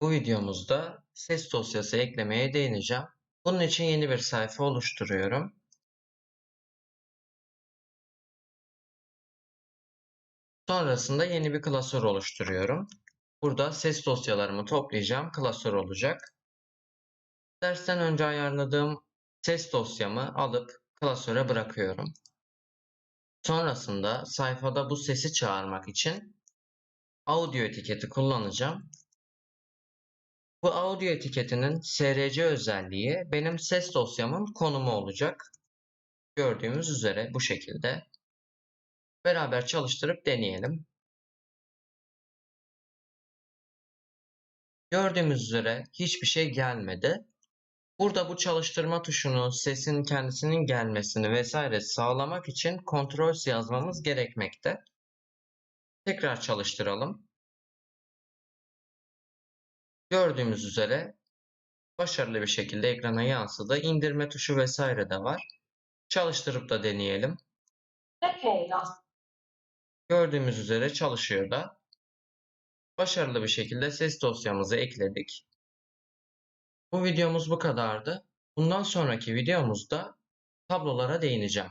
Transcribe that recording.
Bu videomuzda ses dosyası eklemeye değineceğim. Bunun için yeni bir sayfa oluşturuyorum. Sonrasında yeni bir klasör oluşturuyorum. Burada ses dosyalarımı toplayacağım klasör olacak. Dersten önce ayarladığım ses dosyamı alıp klasöre bırakıyorum. Sonrasında sayfada bu sesi çağırmak için audio etiketi kullanacağım. Bu audio etiketinin SRC özelliği benim ses dosyamın konumu olacak. Gördüğümüz üzere bu şekilde. Beraber çalıştırıp deneyelim. Gördüğümüz üzere hiçbir şey gelmedi. Burada bu çalıştırma tuşunu, sesin kendisinin gelmesini vesaire sağlamak için Ctrl yazmamız gerekmekte. Tekrar çalıştıralım. Gördüğümüz üzere başarılı bir şekilde ekrana yansıdı. İndirme tuşu vesaire de var. Çalıştırıp da deneyelim. Gördüğümüz üzere çalışıyor da. Başarılı bir şekilde ses dosyamızı ekledik. Bu videomuz bu kadardı. Bundan sonraki videomuzda tablolara değineceğim.